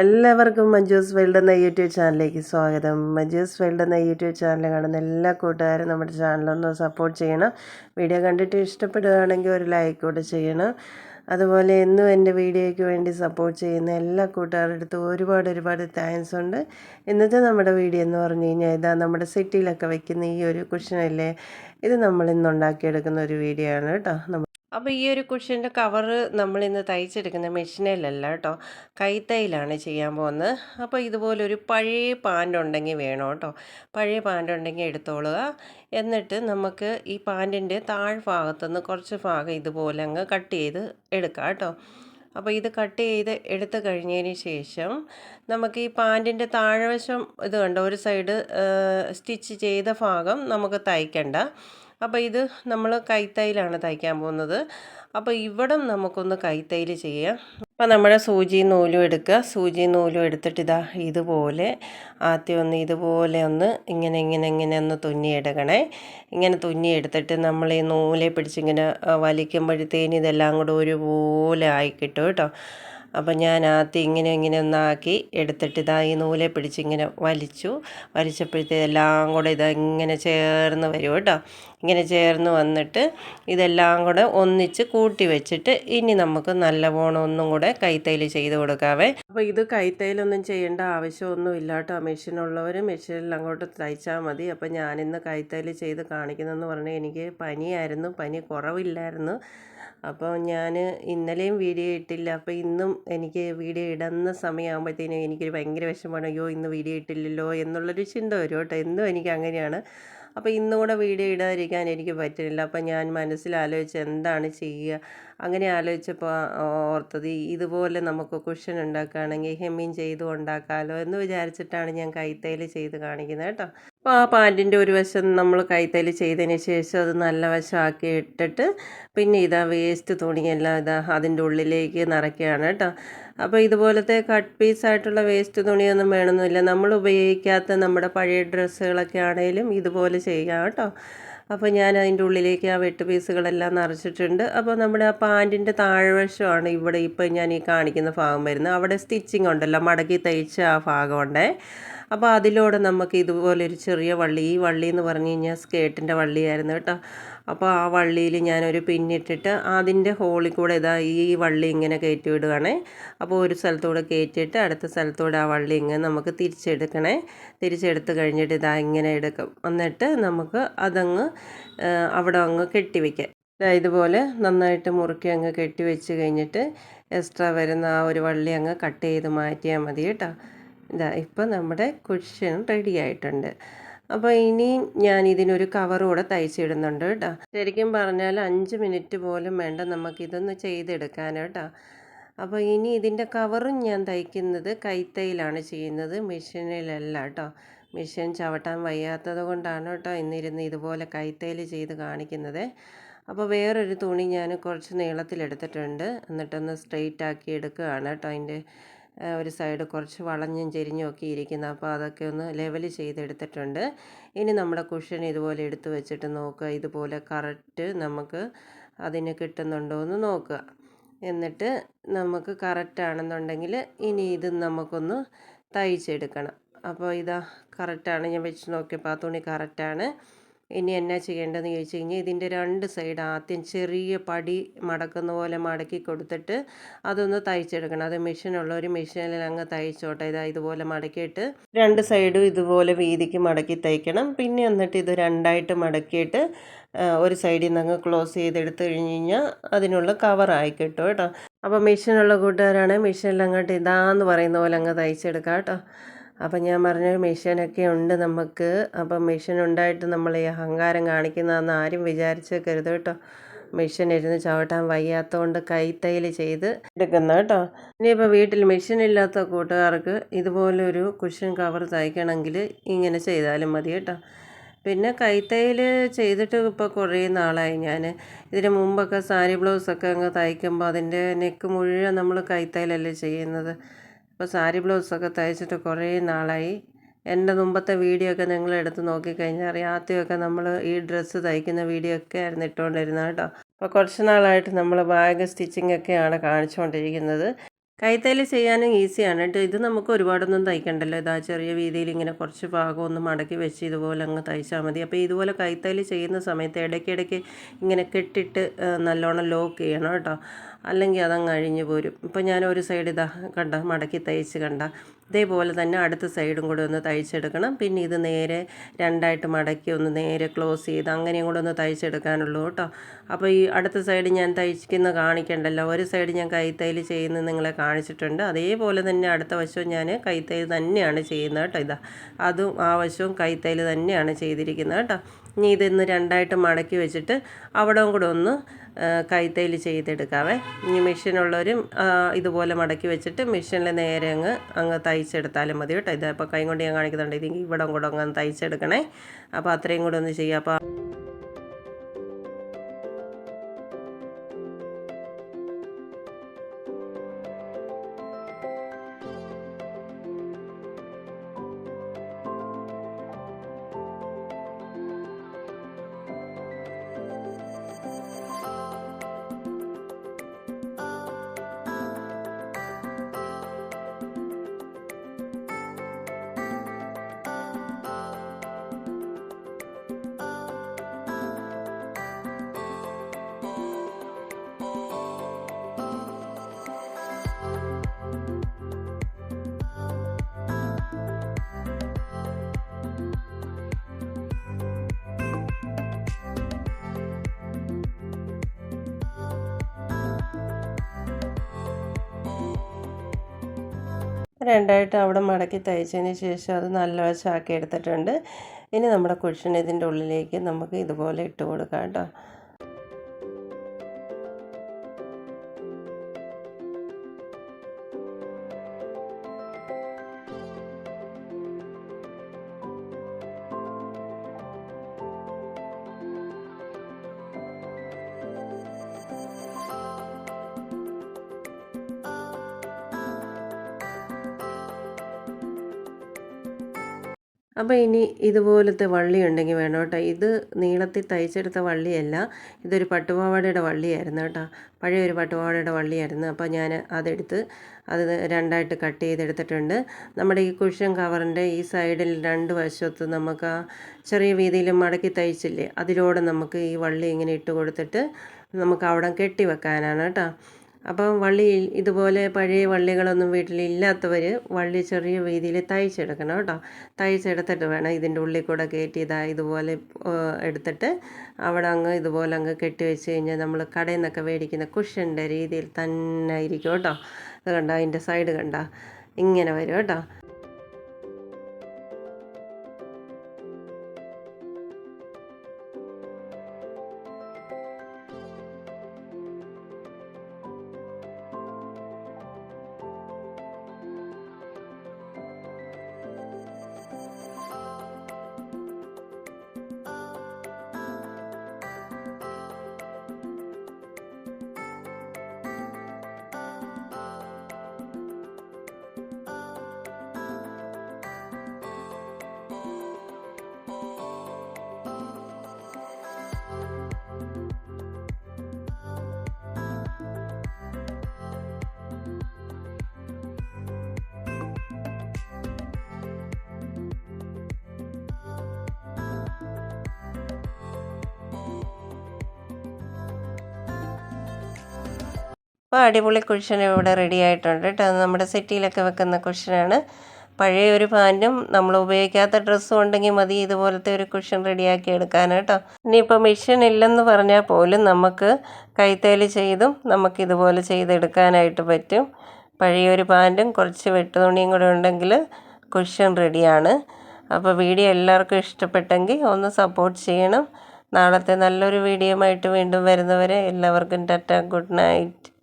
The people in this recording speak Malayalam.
എല്ലാവർക്കും മഞ്ജൂസ് വേൾഡ് എന്ന യൂട്യൂബ് ചാനലിലേക്ക് സ്വാഗതം. മഞ്ജൂസ് വേൾഡ് എന്ന യൂട്യൂബ് ചാനൽ കാണുന്ന എല്ലാ കൂട്ടുകാരും നമ്മുടെ ചാനലൊന്ന് സപ്പോർട്ട് ചെയ്യണം. വീഡിയോ കണ്ടിട്ട് ഇഷ്ടപ്പെടുകയാണെങ്കിൽ ഒരു ലൈക്ക് കൂടെ ചെയ്യണം. അതുപോലെ എന്നും എന്റെ വീഡിയോയ്ക്ക് വേണ്ടി സപ്പോർട്ട് ചെയ്യുന്ന എല്ലാ കൂട്ടുകാരുടെ അടുത്ത് ഒരുപാട് ഒരുപാട് താങ്ക്സ് ഉണ്ട്. ഇന്നത്തെ നമ്മുടെ വീഡിയോ എന്ന് പറഞ്ഞു കഴിഞ്ഞാൽ ഇതാ നമ്മുടെ സിറ്റിയിലൊക്കെ വയ്ക്കുന്ന ഈ ഒരു കുഷനല്ലേ ഇത് നമ്മൾ ഇന്ന് ഉണ്ടാക്കിയെടുക്കുന്ന ഒരു വീഡിയോ ആണ് കേട്ടോ. അപ്പോൾ ഈ ഒരു കുഷ്യന്റെ കവറ് നമ്മളിന്ന് തയ്ച്ചെടുക്കുന്ന മെഷീനിലല്ല കേട്ടോ. കൈത്തയിലാണ് ചെയ്യാൻ പോകുന്നത്. അപ്പോൾ ഇതുപോലൊരു പഴയ പാന്റ് ഉണ്ടെങ്കിൽ വേണം കേട്ടോ. പഴയ പാന്റ് ഉണ്ടെങ്കിൽ എടുത്തോളുക. എന്നിട്ട് നമുക്ക് ഈ പാന്റിന്റെ താഴ്ഭാഗത്തുനിന്ന് കുറച്ച് ഭാഗം ഇതുപോലെ അങ്ങ് കട്ട് ചെയ്ത് എടുക്കാം കേട്ടോ. അപ്പോൾ ഇത് കട്ട് ചെയ്ത് എടുത്തു കഴിഞ്ഞതിന് ശേഷം നമുക്ക് ഈ പാന്റിന്റെ താഴ്വശം ഇത് കണ്ടോ? ഒരു സൈഡ് സ്റ്റിച്ച് ചെയ്ത ഭാഗം നമുക്ക് തയ്ക്കണ്ട. അപ്പോൾ ഇത് നമ്മൾ കൈത്തൈലാണ് തയ്ക്കാൻ പോകുന്നത്. അപ്പോൾ ഇവിടം നമുക്കൊന്ന് കൈത്തൈൽ ചെയ്യാം. അപ്പോൾ നമ്മുടെ സൂചി നൂലും എടുക്കുക. സൂചി നൂലും എടുത്തിട്ട് ഇതാ ഇതുപോലെ ആദ്യം ഒന്ന് ഇതുപോലെ ഒന്ന് ഇങ്ങനെ ഇങ്ങനെ ഇങ്ങനെ ഒന്ന് തുന്നിയെടുക്കണേ ഇങ്ങനെ തുന്നിയെടുത്തിട്ട് നമ്മൾ ഈ നൂലെ പിടിച്ചിങ്ങനെ വലിക്കുമ്പോഴത്തേന് ഇതെല്ലാം കൂടെ ഒരുപോലെ ആയി കിട്ടും കേട്ടോ. അപ്പം ഞാൻ ആദ്യം ഇങ്ങനെ ഇങ്ങനെ ഒന്നാക്കി എടുത്തിട്ട് ഇതാ ഈ നൂലെ പിടിച്ച് ഇങ്ങനെ വലിച്ചു. വലിച്ചപ്പോഴത്തേ എല്ലാം കൂടെ ഇതാ ഇങ്ങനെ ചേർന്ന് വരും കേട്ടോ. ഇങ്ങനെ ചേർന്ന് വന്നിട്ട് ഇതെല്ലാം കൂടെ ഒന്നിച്ച് കൂട്ടി വെച്ചിട്ട് ഇനി നമുക്ക് നല്ലവണ്ണം ഒന്നും കൂടെ കൈത്തൈൽ ചെയ്ത് കൊടുക്കാവേ. അപ്പോൾ ഇത് കൈത്തൈലൊന്നും ചെയ്യേണ്ട ആവശ്യമൊന്നും ഇല്ലാട്ടോ മെഷീനുള്ളവർ മെഷീനിൽ അങ്ങോട്ട് തയ്ച്ചാൽ മതി. അപ്പോൾ ഞാനിന്ന് കൈത്തൈൽ ചെയ്ത് കാണിക്കുന്നതെന്ന് പറഞ്ഞാൽ എനിക്ക് പനിയായിരുന്നു. പനി കുറവില്ലായിരുന്നു. അപ്പോൾ ഞാൻ ഇന്നലെയും വീഡിയോ ഇട്ടില്ല. അപ്പോൾ ഇന്നും എനിക്ക് വീഡിയോ ഇടുന്ന സമയമാകുമ്പോഴത്തേനും എനിക്കൊരു ഭയങ്കര വിഷമമാണ്. അയ്യോ ഇന്ന് വീഡിയോ ഇട്ടില്ലല്ലോ എന്നുള്ളൊരു ചിന്ത വരും കേട്ടോ. എന്നും എനിക്ക് അങ്ങനെയാണ്. അപ്പോൾ ഇന്നും കൂടെ വീഡിയോ ഇടാതിരിക്കാൻ എനിക്ക് പറ്റുന്നില്ല. അപ്പോൾ ഞാൻ മനസ്സിൽ മനസ്സിലാലോചിച്ച് എന്താണ് ചെയ്യുക? അങ്ങനെ ആലോചിച്ചപ്പോൾ ഓർത്തത് ഇതുപോലെ നമുക്ക് കുഷൻ ഉണ്ടാക്കുകയാണെങ്കിൽ ഹെമ്മിൻ ചെയ്ത് ഉണ്ടാക്കാമല്ലോ എന്ന് വിചാരിച്ചിട്ടാണ് ഞാൻ കൈത്തയിൽ ചെയ്ത് കാണിക്കുന്നത് കേട്ടോ. അപ്പോൾ ആ പാന്റിന്റെ ഒരു വശം നമ്മൾ കൈത്തലി ചെയ്തതിന് ശേഷം അത് നല്ല വശമാക്കി ഇട്ടിട്ട് പിന്നെ ഇതാ വേസ്റ്റ് തുണിയെല്ലാം ഇതാ അതിന്റെ ഉള്ളിലേക്ക് നിറയ്ക്കുകയാണ് കേട്ടോ. അപ്പോൾ ഇതുപോലത്തെ കട്ട് പീസായിട്ടുള്ള വേസ്റ്റ് തുണിയൊന്നും വേണമെന്നില്ല നമ്മൾ ഉപയോഗിക്കാത്ത നമ്മുടെ പഴയ ഡ്രസ്സുകളൊക്കെ ആണെങ്കിലും ഇതുപോലെ ചെയ്യാം കേട്ടോ. അപ്പോൾ ഞാൻ അതിന്റെ ഉള്ളിലേക്ക് ആ വെട്ട് പീസുകളെല്ലാം നിറച്ചിട്ടുണ്ട്. അപ്പോൾ നമ്മുടെ ആ പാന്റിന്റെ താഴ്വശമാണ് ഇവിടെ ഇപ്പോൾ ഞാൻ ഈ കാണിക്കുന്ന ഭാഗം വരുന്നത്. അവിടെ സ്റ്റിച്ചിങ് ഉണ്ടല്ലോ മടക്കി തയ്ച്ച ആ ഭാഗം ഭാഗമുണ്ടേ അപ്പോൾ അതിലൂടെ നമുക്ക് ഇതുപോലെ ഒരു ചെറിയ വള്ളി ഈ വള്ളി എന്ന് പറഞ്ഞു കഴിഞ്ഞാൽ സ്കേട്ടിന്റെ വള്ളിയായിരുന്നു കേട്ടോ. അപ്പോൾ ആ വള്ളിയിൽ ഞാനൊരു പിന്നിട്ടിട്ട് അതിന്റെ ഹോളിൽ കൂടെ ഇതാ ഈ വള്ളി ഇങ്ങനെ കയറ്റി വിടുകയാണേ അപ്പോൾ ഒരു സ്ഥലത്തൂടെ കയറ്റിയിട്ട് അടുത്ത സ്ഥലത്തൂടെ ആ വള്ളി ഇങ്ങനെ നമുക്ക് തിരിച്ചെടുക്കണേ. തിരിച്ചെടുത്ത് കഴിഞ്ഞിട്ട് ഇതാ ഇങ്ങനെ എടുക്കും. എന്നിട്ട് നമുക്ക് അതങ്ങ് അവിടെ അങ്ങ് കെട്ടിവെക്കാം ഇതുപോലെ നന്നായിട്ട് മുറുക്കി അങ്ങ് കെട്ടി വെച്ച് കഴിഞ്ഞിട്ട് എക്സ്ട്രാ വരുന്ന ആ ഒരു വള്ളി അങ്ങ് കട്ട് ചെയ്ത് മാറ്റിയാൽ മതി കേട്ടോ. ഇതാ ഇപ്പം നമ്മുടെ കുഷ്യൻ റെഡി ആയിട്ടുണ്ട്. അപ്പോൾ ഇനിയും ഞാൻ ഇതിനൊരു കവറൂടെ തയ്ച്ചിടുന്നുണ്ട് കേട്ടോ. ശരിക്കും പറഞ്ഞാൽ അഞ്ച് മിനിറ്റ് പോലും വേണ്ട നമുക്കിതൊന്ന് ചെയ്തെടുക്കാൻ കേട്ടോ. അപ്പോൾ ഇനി ഇതിന്റെ കവറും ഞാൻ തയ്ക്കുന്നത് കൈത്തൈയിലാണ് ചെയ്യുന്നത് മെഷീനിലല്ല കേട്ടോ. മെഷീൻ ചവിട്ടാൻ വയ്യാത്തത് കൊണ്ടാണ് കേട്ടോ ഇന്നിരുന്ന് ഇതുപോലെ കൈത്തൈൽ ചെയ്ത് കാണിക്കുന്നത്. അപ്പോൾ വേറൊരു തുണി ഞാൻ കുറച്ച് നീളത്തിലെടുത്തിട്ടുണ്ട്. എന്നിട്ടൊന്ന് സ്ട്രെയിറ്റ് ആക്കി എടുക്കുകയാണ് കേട്ടോ. അതിന്റെ ഒരു സൈഡ് കുറച്ച് വളഞ്ഞും ചെരിഞ്ഞും ഒക്കെ ഇരിക്കുന്നത് അപ്പോൾ അതൊക്കെ ഒന്ന് ലെവൽ ചെയ്തെടുത്തിട്ടുണ്ട്. ഇനി നമ്മുടെ കുഷൻ ഇതുപോലെ എടുത്ത് വെച്ചിട്ട് നോക്കുക. ഇതുപോലെ കറക്റ്റ് നമുക്ക് അതിന് കിട്ടുന്നുണ്ടോ എന്ന് നോക്കുക. എന്നിട്ട് നമുക്ക് കറക്റ്റ് ആണെന്നുണ്ടെങ്കിൽ ഇനി ഇത് നമുക്കൊന്ന് തയ്ച്ചെടുക്കണം. അപ്പോൾ ഇതാ കറക്റ്റാണ് ഞാൻ വെച്ച് നോക്കിയപ്പോൾ ആ തുണി കറക്റ്റാണ് ഇനി എന്നാ ചെയ്യേണ്ടതെന്ന് ചോദിച്ചു കഴിഞ്ഞാൽ ഇതിന്റെ രണ്ട് സൈഡ് ആദ്യം ചെറിയ പടി മടക്കുന്ന പോലെ മടക്കി കൊടുത്തിട്ട് അതൊന്ന് തയ്ച്ചെടുക്കണം. അത് മെഷീനുള്ള ഒരു മെഷീനിൽ അങ്ങ് തയ്ച്ചോട്ടെ. ഇതാ ഇതുപോലെ മടക്കിയിട്ട് രണ്ട് സൈഡും ഇതുപോലെ വീതിക്ക് മടക്കി തയ്ക്കണം. പിന്നെ എന്നിട്ട് ഇത് രണ്ടായിട്ട് മടക്കിയിട്ട് ഒരു സൈഡിൽ നിന്ന് അങ്ങ് ക്ലോസ് ചെയ്തെടുത്ത് കഴിഞ്ഞ് കഴിഞ്ഞാൽ അതിനുള്ള കവറായി കിട്ടും കേട്ടോ. അപ്പോൾ മെഷീനുള്ള കൂട്ടുകാരാണെങ്കിൽ മെഷീനിൽ അങ്ങോട്ട് ഇതാന്ന് പറയുന്ന പോലെ അങ്ങ് തയ്ച്ചെടുക്കാം കേട്ടോ. അപ്പം ഞാൻ പറഞ്ഞ മെഷീനൊക്കെ ഉണ്ട് നമുക്ക്. അപ്പം മെഷീൻ ഉണ്ടായിട്ട് നമ്മൾ ഈ അഹങ്കാരം കാണിക്കുന്നതെന്ന് ആരും വിചാരിച്ചേക്കരുത് കേട്ടോ. മെഷീൻ ഇരുന്ന് ചവിട്ടാൻ വയ്യാത്തതുകൊണ്ട് കൈത്തൈൽ ചെയ്ത് എടുക്കുന്ന കേട്ടോ. ഇനിയിപ്പോൾ വീട്ടിൽ മെഷീൻ ഇല്ലാത്ത കൂട്ടുകാർക്ക് ഇതുപോലൊരു കുഷൻ കവർ തയ്ക്കണമെങ്കിൽ ഇങ്ങനെ ചെയ്താലും മതി കേട്ടോ. പിന്നെ കൈത്തയ്യൽ ചെയ്തിട്ട് ഇപ്പോൾ കുറേ നാളായി ഞാൻ ഇതിന് മുമ്പൊക്കെ സാരി ബ്ലൗസൊക്കെ അങ്ങ് തയ്ക്കുമ്പോൾ അതിന്റെ നെക്ക് മുഴുവൻ നമ്മൾ കൈത്തയ്യലല്ലേ ചെയ്യുന്നത്. ഇപ്പോൾ സാരി ബ്ലൗസൊക്കെ തയ്ച്ചിട്ട് കുറേ നാളായി. എന്റെ മുമ്പത്തെ വീഡിയോ ഒക്കെ നിങ്ങൾ എടുത്ത് നോക്കിക്കഴിഞ്ഞാൽ അറിയാം ആദ്യമൊക്കെ നമ്മൾ ഈ ഡ്രസ്സ് തയ്ക്കുന്ന വീഡിയോ ഒക്കെ ആയിരുന്നു ഇട്ടുകൊണ്ടിരുന്നത് കേട്ടോ. അപ്പോൾ കുറച്ച് നാളായിട്ട് നമ്മൾ ബാഗ് സ്റ്റിച്ചിങ് ഒക്കെയാണ് കാണിച്ചുകൊണ്ടിരിക്കുന്നത്. കൈത്തയ്യൽ ചെയ്യാനും ഈസിയാണ് കേട്ടോ. ഇത് നമുക്ക് ഒരുപാടൊന്നും തയ്ക്കണ്ടല്ലോ. ഇതാ ചെറിയ വീതിയിൽ ഇങ്ങനെ കുറച്ച് ഭാഗം ഒന്ന് മടക്കി വെച്ച് ഇതുപോലെ അങ്ങ് തയ്ച്ചാൽ മതി. അപ്പോൾ ഇതുപോലെ കൈത്തയ്യൽ ചെയ്യുന്ന സമയത്ത് ഇടയ്ക്കിടയ്ക്ക് ഇങ്ങനെ കെട്ടിട്ട് നല്ലോണം ലോക്ക് ചെയ്യണം കേട്ടോ. അല്ലെങ്കിൽ അതങ്ങ് അഴിഞ്ഞു പോരും. ഇപ്പോൾ ഞാൻ ഒരു സൈഡ് ഇതാ കണ്ട മടക്കി തയ്ച്ച് കണ്ട? ഇതേപോലെ തന്നെ അടുത്ത സൈഡും കൂടെ ഒന്ന് തയ്ച്ചെടുക്കണം. പിന്നെ ഇത് നേരെ രണ്ടായിട്ട് മടക്കി ഒന്ന് നേരെ ക്ലോസ് ചെയ്ത് അങ്ങനെയും കൂടെ ഒന്ന് തയ്ച്ചെടുക്കാനുള്ളൂ കേട്ടോ. അപ്പോൾ ഈ അടുത്ത സൈഡ് ഞാൻ തയ്ക്കുന്ന കാണിക്കണ്ടല്ലോ. ഒരു സൈഡ് ഞാൻ കൈത്തയ്യൽ ചെയ്യുന്നത് നിങ്ങളെ കാണിച്ചിട്ടുണ്ട്. അതേപോലെ തന്നെ അടുത്ത വശവും ഞാൻ കൈത്തയ്യൽ തന്നെയാണ് ചെയ്യുന്നത് കേട്ടോ ഇതാ. അതും ആ വശവും കൈത്തയ്യൽ തന്നെയാണ് ചെയ്തിരിക്കുന്നത് കേട്ടോ. ഇനി ഇതൊന്ന് രണ്ടായിട്ട് മടക്കി വെച്ചിട്ട് അവിടവും കൂടെ ഒന്ന് കൈത്തയിൽ ചെയ്തെടുക്കാവേ. ഇനി മെഷീനുള്ളവരും ഇതുപോലെ മടക്കി വെച്ചിട്ട് മെഷീനിൽ നേരെ അങ്ങ് അങ്ങ് തയ്ച്ചെടുത്താലും മതി കേട്ടോ. ഇത് അപ്പോൾ കൈ കൊണ്ട് ഞാൻ കാണിക്കുന്നുണ്ട്. ഇതെങ്കിൽ ഇവിടം കൂടെ അങ്ങ് തയ്ച്ചെടുക്കണേ. അപ്പോൾ അത്രയും കൂടെ ഒന്ന് ചെയ്യാം. അപ്പോൾ രണ്ടായിട്ട് അവിടെ മടക്കി തയ്ച്ചതിന് ശേഷം അത് നല്ല വശമാക്കി എടുത്തിട്ടുണ്ട്. ഇനി നമ്മുടെ കുഷൻ ഇതിന്റെ ഉള്ളിലേക്ക് നമുക്ക് ഇതുപോലെ ഇട്ട് കൊടുക്കാം കേട്ടോ. അപ്പോൾ ഇനി ഇതുപോലത്തെ വള്ളി ഉണ്ടെങ്കിൽ വേണം കേട്ടോ. ഇത് നീളത്തിൽ തയ്ച്ചെടുത്ത വള്ളിയല്ല ഇതൊരു പട്ടുപാവാടയുടെ വള്ളിയായിരുന്നു കേട്ടോ. പഴയ ഒരു പട്ടുപാവാടയുടെ വള്ളിയായിരുന്നു. അപ്പോൾ ഞാൻ അതെടുത്ത് അത് രണ്ടായിട്ട് കട്ട് ചെയ്തെടുത്തിട്ടുണ്ട്. നമ്മുടെ ഈ കുഷൻ കവറിന്റെ ഈ സൈഡിൽ രണ്ട് വശത്ത് നമുക്ക് ചെറിയ വീതിയിൽ മടക്കി തയ്ച്ചില്ലേ അതിലൂടെ നമുക്ക് ഈ വള്ളി ഇങ്ങനെ ഇട്ട് കൊടുത്തിട്ട് നമുക്ക് അവിടെ കെട്ടി വെക്കാനാണ് കേട്ടോ. അപ്പം വള്ളി ഇതുപോലെ പഴയ വള്ളികളൊന്നും വീട്ടിലില്ലാത്തവർ വള്ളി ചെറിയ രീതിയിൽ തയ്ച്ചെടുക്കണം കേട്ടോ. തയ്ച്ചെടുത്തിട്ട് വേണം ഇതിന്റെ ഉള്ളിൽ കൂടെ കയറ്റി ഇതാ ഇതുപോലെ എടുത്തിട്ട് അവിടെ അങ്ങ് ഇതുപോലെ അങ്ങ് കെട്ടി വെച്ച് കഴിഞ്ഞാൽ നമ്മൾ കടയിൽ നിന്നൊക്കെ മേടിക്കുന്ന കുഷ്യന്റെ രീതിയിൽ തന്നെ ഇരിക്കും കേട്ടോ. അത് കണ്ട? അതിന്റെ സൈഡ് കണ്ട? ഇങ്ങനെ വരും കേട്ടോ. അപ്പോൾ അടിപൊളി കുഷൻ ഇവിടെ റെഡി ആയിട്ടുണ്ട് കേട്ടോ നമ്മുടെ സെറ്റിയിലൊക്കെ വെക്കുന്ന കുഷനാണ് പഴയ ഒരു പാന്റും നമ്മൾ ഉപയോഗിക്കാത്ത ഡ്രസ്സും ഉണ്ടെങ്കിൽ മതി ഇതുപോലത്തെ ഒരു കുഷൻ റെഡിയാക്കി എടുക്കാൻ കേട്ടോ ഇനിയിപ്പോൾ മെഷീൻ ഇല്ലെന്ന് പറഞ്ഞാൽ പോലും നമുക്ക് കൈത്തേൽ ചെയ്തും നമുക്ക് ഇതുപോലെ ചെയ്തെടുക്കാനായിട്ട് പറ്റും. പഴയൊരു പാന്റും കുറച്ച് വെട്ടുതുണിയും കൂടെ ഉണ്ടെങ്കിൽ കുഷൻ റെഡിയാണ് അപ്പോൾ വീഡിയോ എല്ലാവർക്കും ഇഷ്ടപ്പെട്ടെങ്കിൽ ഒന്ന് സപ്പോർട്ട് ചെയ്യണം. നാളത്തെ നല്ലൊരു വീഡിയോ ആയിട്ട് വീണ്ടും വരുന്നവരെ എല്ലാവർക്കും ടാറ്റ ഗുഡ് നൈറ്റ്.